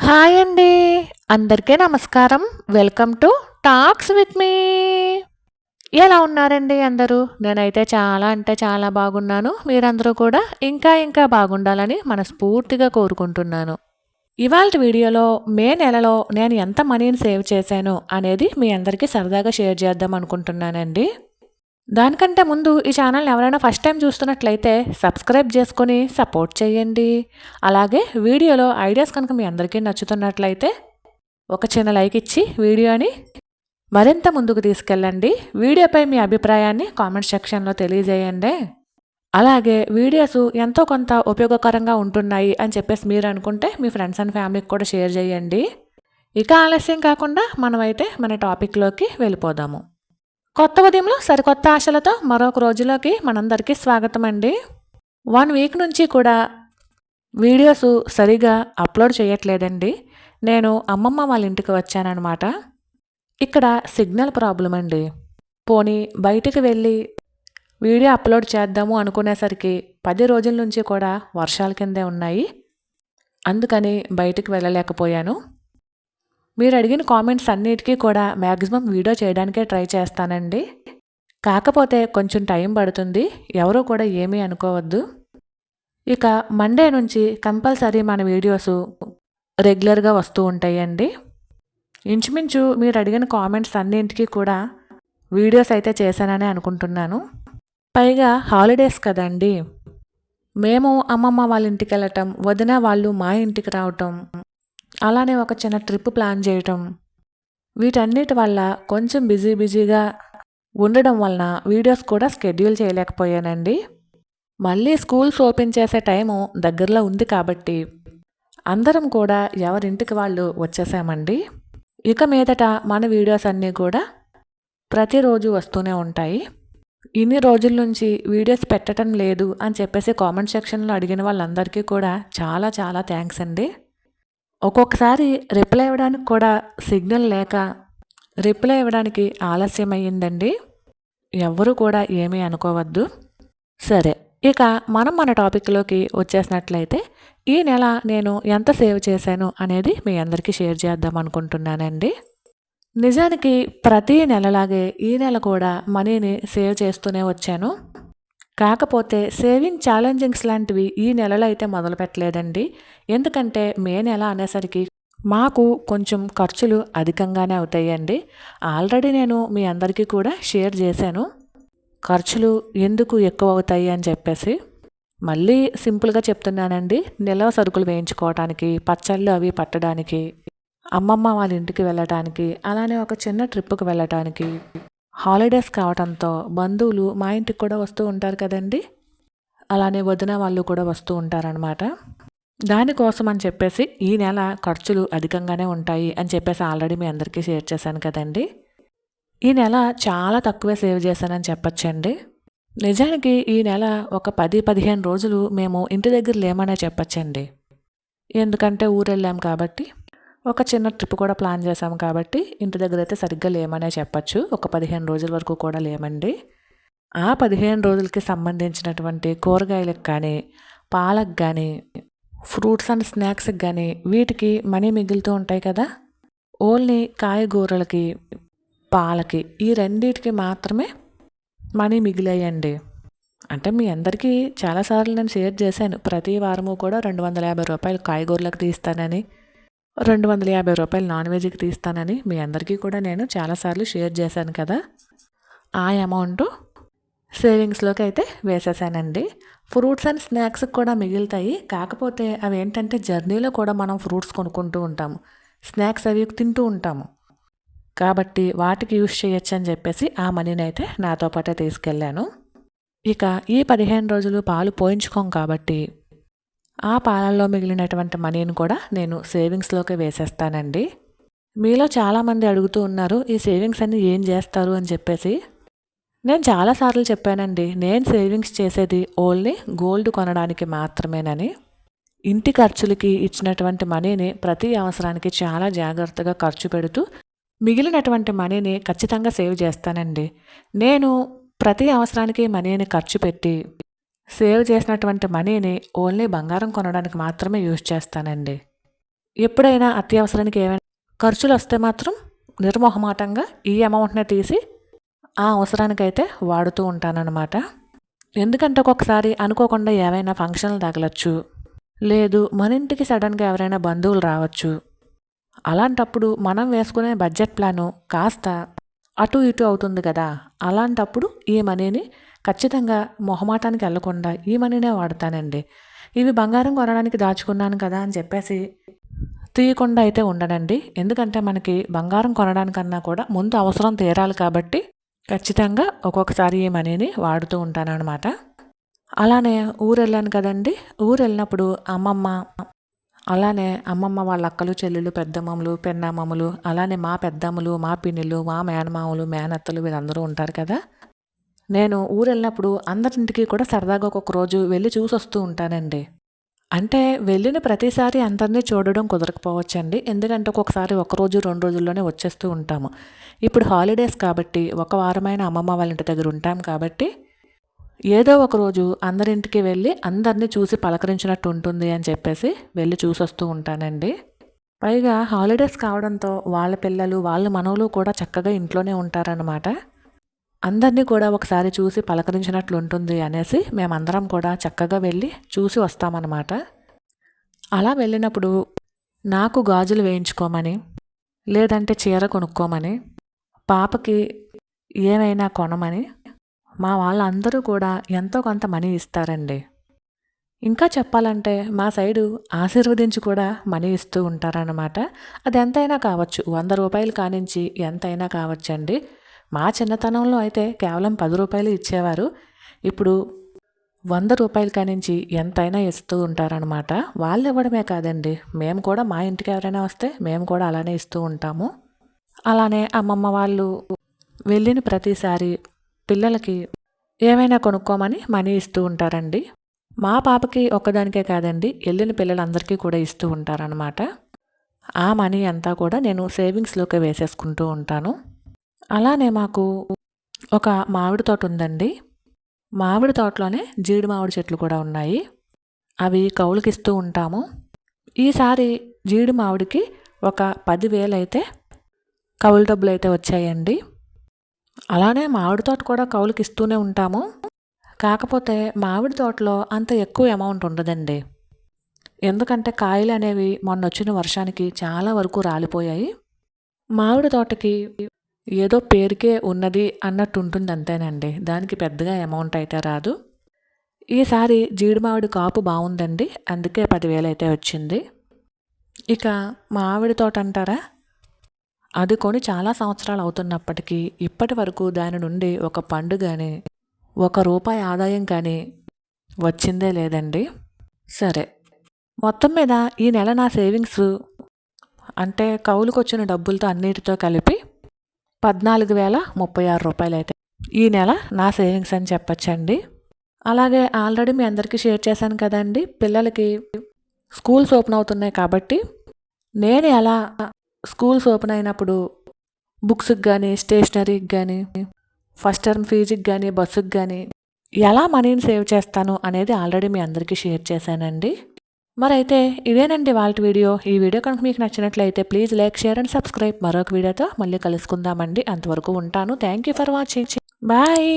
Hi అండి. అందరికీ నమస్కారం. Welcome to talks with me. ఎలా ఉన్నారండి అందరూ? నేనైతే చాలా అంటే చాలా బాగున్నాను. మీరందరూ కూడా ఇంకా ఇంకా బాగుండాలని మనస్ఫూర్తిగా కోరుకుంటున్నాను. ఇవాళ వీడియోలో మే నెలలో నేను ఎంత మనీని సేవ్ చేశాను అనేది మీ అందరికీ సరదాగా షేర్ చేద్దాం అనుకుంటున్నానండి. దానికంటే ముందు ఈ ఛానల్ ఎవరైనా ఫస్ట్ టైం చూస్తున్నట్లయితే సబ్స్క్రైబ్ చేసుకొని సపోర్ట్ చేయండి. అలాగే వీడియోలో ఐడియాస్ కనుక మీ అందరికీ నచ్చుతున్నట్లయితే ఒక చిన్న లైక్ ఇచ్చి వీడియోని మరింత ముందుకు తీసుకెళ్ళండి. వీడియోపై మీ అభిప్రాయాన్ని కామెంట్ సెక్షన్లో తెలియజేయండి. అలాగే వీడియోస్ ఎంతో కొంత ఉపయోగకరంగా ఉంటున్నాయి అని చెప్పేసి మీరు అనుకుంటే మీ ఫ్రెండ్స్ అండ్ ఫ్యామిలీకి కూడా షేర్ చేయండి. ఇక ఆలస్యం కాకుండా మనమైతే మన టాపిక్లోకి వెళ్ళిపోదాము. కొత్త ఉదయంలో సరికొత్త ఆశలతో మరొక రోజులోకి మనందరికీ స్వాగతం అండి వన్ వీక్ నుంచి కూడా వీడియోస్ సరిగా అప్లోడ్ చేయట్లేదండి. నేను అమ్మమ్మ వాళ్ళ ఇంటికి వచ్చానన్నమాట. ఇక్కడ సిగ్నల్ ప్రాబ్లం అండి పోనీ బయటికి వెళ్ళి వీడియో అప్లోడ్ చేద్దాము అనుకునేసరికి పది రోజుల నుంచి కూడా వర్షాల కిందే ఉన్నాయి. అందుకని బయటికి వెళ్ళలేకపోయాను. మీరు అడిగిన కామెంట్స్ అన్నిటికీ కూడా మ్యాక్సిమం వీడియో చేయడానికే ట్రై చేస్తానండి. కాకపోతే కొంచెం టైం పడుతుంది. ఎవరూ కూడా ఏమీ అనుకోవద్దు. ఇక మండే నుంచి కంపల్సరీ మన వీడియోస్ రెగ్యులర్గా వస్తూ ఉంటాయండి. ఇంచుమించు మీరు అడిగిన కామెంట్స్ అన్నింటికి కూడా వీడియోస్ అయితే చేశానని అనుకుంటున్నాను. పైగా హాలిడేస్ కదండి. మేము అమ్మమ్మ వాళ్ళ ఇంటికి వెళ్ళటం వదిన వాళ్ళు మా ఇంటికి రావటం అలానే ఒక చిన్న ట్రిప్ ప్లాన్ చేయటం. వీటన్నిటి వల్ల కొంచెం బిజీ బిజీగా ఉండడం వలన వీడియోస్ కూడా స్కెడ్యూల్ చేయలేకపోయానండి. మళ్ళీ స్కూల్స్ ఓపెన్ చేసే టైము దగ్గరలో ఉంది కాబట్టి అందరం కూడా ఎవరింటికి వాళ్ళు వచ్చేసామండి. ఇక మీదట మన వీడియోస్ అన్నీ కూడా ప్రతిరోజు వస్తూనే ఉంటాయి. ఇన్ని రోజుల నుంచి వీడియోస్ పెట్టడం లేదు అని చెప్పేసి కామెంట్ సెక్షన్లో అడిగిన వాళ్ళందరికీ కూడా చాలా చాలా థ్యాంక్స్ అండి. ఒక్కొక్కసారి రిప్లై ఇవ్వడానికి కూడా సిగ్నల్ లేక రిప్లై ఇవ్వడానికి ఆలస్యం అయ్యిందండి ఎవ్వరూ కూడా ఏమీ అనుకోవద్దు. సరే ఇక మనం మన టాపిక్లోకి వచ్చేసినట్లయితే ఈ నెల నేను ఎంత సేవ్ చేశాను అనేది మీ అందరికీ షేర్ చేద్దాం అనుకుంటున్నానండి. నిజానికి ప్రతి నెలలాగే ఈ నెల కూడా మనీని సేవ్ చేస్తూనే వచ్చాను. కాకపోతే సేవింగ్ ఛాలెంజింగ్స్ లాంటివి ఈ నెలలో అయితే మొదలు పెట్టలేదండి ఎందుకంటే మే నెల అనేసరికి మాకు కొంచెం ఖర్చులు అధికంగానే అవుతాయండి. ఆల్రెడీ నేను మీ అందరికీ కూడా షేర్ చేశాను. ఖర్చులు ఎందుకు ఎక్కువ అవుతాయి అని చెప్పేసి మళ్ళీ సింపుల్గా చెప్తున్నానండి. నిల్వ సరుకులు వేయించుకోవడానికి పచ్చళ్ళు అవి పట్టడానికి అమ్మమ్మ వాళ్ళ ఇంటికి వెళ్ళటానికి అలానే ఒక చిన్న ట్రిప్కి వెళ్ళటానికి హాలిడేస్ కావడంతో బంధువులు మా ఇంటికి కూడా వస్తూ ఉంటారు కదండి. అలానే వదిన వాళ్ళు కూడా వస్తూ ఉంటారనమాట దానికోసం అని చెప్పేసి ఈ నెల ఖర్చులు అధికంగానే ఉంటాయి అని చెప్పేసి ఆల్రెడీ మీ అందరికీ షేర్ చేశాను కదండి. ఈ నెల చాలా తక్కువే సేవ్ చేశానని చెప్పచ్చండి. నిజానికి ఈ నెల ఒక పది పదిహేను రోజులు మేము ఇంటి దగ్గర లేమనే చెప్పచ్చండి. ఎందుకంటే ఊరు వెళ్ళాం కాబట్టి. ఒక చిన్న ట్రిప్ కూడా ప్లాన్ చేశాము కాబట్టి ఇంటి దగ్గర అయితే సరిగ్గా లేమనే చెప్పచ్చు. ఒక పదిహేను రోజుల వరకు కూడా లేమండి. ఆ పదిహేను రోజులకి సంబంధించినటువంటి కూరగాయలకు కానీ పాలకు కానీ ఫ్రూట్స్ అండ్ స్నాక్స్కి కానీ వీటికి మనీ మిగులుతూ ఉంటాయి కదా. ఓన్లీ కాయగూరలకి పాలకి ఈ రెండింటికి మాత్రమే మనీ మిగిలాయండి. అంటే మీ అందరికీ చాలాసార్లు నేను షేర్ చేశాను. ప్రతి వారము కూడా రెండు వందల యాభై రూపాయలు కాయగూరలకు తీస్తానని. రెండు వందల యాభై రూపాయలు నాన్ వెజ్కి తీస్తానని మీ అందరికీ కూడా నేను చాలాసార్లు షేర్ చేశాను కదా. ఆ అమౌంట్ సేవింగ్స్లోకి అయితే వేసేసానండి. ఫ్రూట్స్ అండ్ స్నాక్స్కి కూడా మిగులుతాయి. కాకపోతే అవి ఏంటంటే జర్నీలో కూడా మనం ఫ్రూట్స్ కొనుక్కుంటూ ఉంటాము. స్నాక్స్ అవి తింటూ ఉంటాము. కాబట్టి వాటికి యూజ్ చేయొచ్చు అని చెప్పేసి ఆ మనీని అయితే నాతో పాటే తీసుకెళ్ళాను. ఇక ఈ పదిహేను రోజులు పాలు పోయించుకోం కాబట్టి ఆ పాలల్లో మిగిలినటువంటి మనీని కూడా నేను సేవింగ్స్లోకి వేసేస్తానండి. మీలో చాలామంది అడుగుతూ ఉన్నారు ఈ సేవింగ్స్ అన్ని ఏం చేస్తారు? అని చెప్పేసి. నేను చాలాసార్లు చెప్పానండి నేను సేవింగ్స్ చేసేది ఓన్లీ గోల్డ్ కొనడానికి మాత్రమేనని. ఇంటి ఖర్చులకి ఇచ్చినటువంటి మనీని ప్రతి అవసరానికి చాలా జాగ్రత్తగా ఖర్చు పెడుతూ మిగిలినటువంటి మనీని ఖచ్చితంగా సేవ్ చేస్తానండి. నేను ప్రతి అవసరానికి మనీని ఖర్చు పెట్టి సేవ్ చేసినటువంటి మనీని ఓన్లీ బంగారం కొనడానికి మాత్రమే యూజ్ చేస్తానండి. ఎప్పుడైనా అత్యవసరానికి ఏమైనా ఖర్చులు వస్తే మాత్రం నిర్మోహమాటంగా ఈ అమౌంట్నే తీసి ఆ అవసరానికైతే వాడుతూ ఉంటానన్నమాట. ఎందుకంటే ఒక్కొక్కసారి అనుకోకుండా ఏవైనా ఫంక్షన్లు తగలచ్చు. లేదు మన ఇంటికి సడన్గా ఎవరైనా బంధువులు రావచ్చు. అలాంటప్పుడు మనం వేసుకునే బడ్జెట్ ప్లాను కాస్త అటు ఇటు అవుతుంది కదా. అలాంటప్పుడు ఈ మనీని ఖచ్చితంగా మొహమాటానికి వెళ్ళకుండా ఈ మనీనే వాడతానండి. ఇవి బంగారం కొనడానికి దాచుకున్నాను కదా అని చెప్పేసి తీయకుండా అయితే ఉండనండి. ఎందుకంటే మనకి బంగారం కొనడానికన్నా కూడా ముందు అవసరం తీరాలి కాబట్టి ఖచ్చితంగా ఒక్కొక్కసారి ఈ మనీని వాడుతూ ఉంటానన్నమాట. అలానే ఊరు వెళ్ళాను కదండి. ఊరు వెళ్ళినప్పుడు అమ్మమ్మ అలానే అమ్మమ్మ వాళ్ళ అక్కలు చెల్లెలు పెద్దమ్మలు పెన్నమ్మలు అలానే మా పెద్దమ్మలు మా పిన్నిలు మా మేనమామలు మేనత్తలు వీళ్ళందరూ ఉంటారు కదా? నేను ఊరు వెళ్ళినప్పుడు అందరింటికి కూడా సరదాగా ఒక్కొక్క రోజు వెళ్ళి చూసి వస్తూ ఉంటానండి. అంటే వెళ్ళిన ప్రతిసారి అందరినీ చూడడం కుదరకపోవచ్చండి. ఎందుకంటే ఒక్కొక్కసారి ఒక రోజు రెండు రోజుల్లోనే వచ్చేస్తూ ఉంటాము. ఇప్పుడు హాలిడేస్ కాబట్టి ఒక వారమైన అమ్మమ్మ వాళ్ళ ఇంటి దగ్గర ఉంటాం కాబట్టి ఏదో ఒక రోజు అందరింటికి వెళ్ళి అందరినీ చూసి పలకరించినట్టు ఉంటుంది అని చెప్పేసి వెళ్ళి చూసొస్తూ ఉంటానండి. పైగా హాలిడేస్ కావడంతో వాళ్ళ పిల్లలు వాళ్ళ మనవులు కూడా చక్కగా ఇంట్లోనే ఉంటారనమాట అందరినీ కూడా ఒకసారి చూసి పలకరించినట్లు ఉంటుంది అనేసి మేమందరం కూడా చక్కగా వెళ్ళి చూసి వస్తామన్నమాట. అలా వెళ్ళినప్పుడు నాకు గాజులు వేయించుకోమని లేదంటే చీర కొనుక్కోమని పాపకి ఏమైనా కొనమని మా వాళ్ళందరూ కూడా ఎంతో కొంత మనీ ఇస్తారండి. ఇంకా చెప్పాలంటే మా సైడు ఆశీర్వదించి కూడా మనీ ఇస్తూ ఉంటారన్నమాట. అది ఎంతైనా కావచ్చు వంద రూపాయలు కానించి ఎంతైనా కావచ్చండి. మా చిన్నతనంలో అయితే కేవలం పది రూపాయలు ఇచ్చేవారు. ఇప్పుడు వంద రూపాయల కానించి ఎంతైనా ఇస్తూ ఉంటారనమాట వాళ్ళు ఇవ్వడమే కాదండి మేము కూడా మా ఇంటికి ఎవరైనా వస్తే మేము కూడా అలానే ఇస్తూ ఉంటాము. అలానే అమ్మమ్మ వాళ్ళు వెళ్ళిన ప్రతిసారి పిల్లలకి ఏమైనా కొనుక్కోమని మనీ ఇస్తూ ఉంటారండి. మా పాపకి ఒక్కదానికే కాదండి వెళ్ళిన పిల్లలందరికీ కూడా ఇస్తూ ఉంటారనమాట ఆ మనీ అంతా కూడా నేను సేవింగ్స్లోకి వేసేసుకుంటూ ఉంటాను. అలానే మాకు ఒక మామిడి తోట ఉందండి. మామిడి తోటలోనే జీడి మామిడి చెట్లు కూడా ఉన్నాయి. అవి కౌలుకి ఇస్తూ ఉంటాము. ఈసారి జీడి మామిడికి ఒక పదివేలు అయితే కౌలు డబ్బులు అయితే వచ్చాయండి. అలానే మామిడి తోట కూడా కౌలుకి ఇస్తూనే ఉంటాము. కాకపోతే మామిడి తోటలో అంత ఎక్కువ అమౌంట్ ఉండదండి. ఎందుకంటే కాయలు అనేవి మొన్న వచ్చిన వర్షానికి చాలా వరకు రాలిపోయాయి. మామిడి తోటకి ఏదో పేరుకే ఉన్నది అన్నట్టు ఉంటుంది అంతేనండి. దానికి పెద్దగా అమౌంట్ అయితే రాదు. ఈసారి జీడి మామిడి కాపు బాగుందండి. అందుకే పదివేలు అయితే వచ్చింది. ఇక మామిడి తోట అంటారా? అది కొని చాలా సంవత్సరాలు అవుతున్నప్పటికీ ఇప్పటి వరకు దాని నుండి ఒక పండు కానీ ఒక రూపాయి ఆదాయం కానీ వచ్చిందే లేదండి. సరే మొత్తం మీద ఈ నెల నా సేవింగ్స్ అంటే కౌలుకు వచ్చిన డబ్బులతో అన్నిటితో కలిపి పద్నాలుగు వేల ముప్పై ఆరు రూపాయలు అయితే ఈ నెల నా సేవింగ్స్ అని చెప్పచ్చండి. అలాగే ఆల్రెడీ మీ అందరికీ షేర్ చేశాను కదండి పిల్లలకి స్కూల్స్ ఓపెన్ అవుతున్నాయి కాబట్టి నేను ఎలా స్కూల్స్ ఓపెన్ అయినప్పుడు బుక్స్కి కానీ స్టేషనరీకి కానీ ఫస్ట్ టర్మ్ ఫీజుకి కానీ బస్సుకి కానీ ఎలా మనీని సేవ్ చేస్తాను అనేది ఆల్రెడీ మీ అందరికీ షేర్ చేశానండి. మరైతే ఇదేనండి వాళ్ళ వీడియో. ఈ వీడియో కనుక మీకు నచ్చినట్లయితే please like share and subscribe. మరొక వీడియోతో మళ్ళీ కలుసుకుందామండి. అంతవరకు ఉంటాను. Thank you for watching. Bye.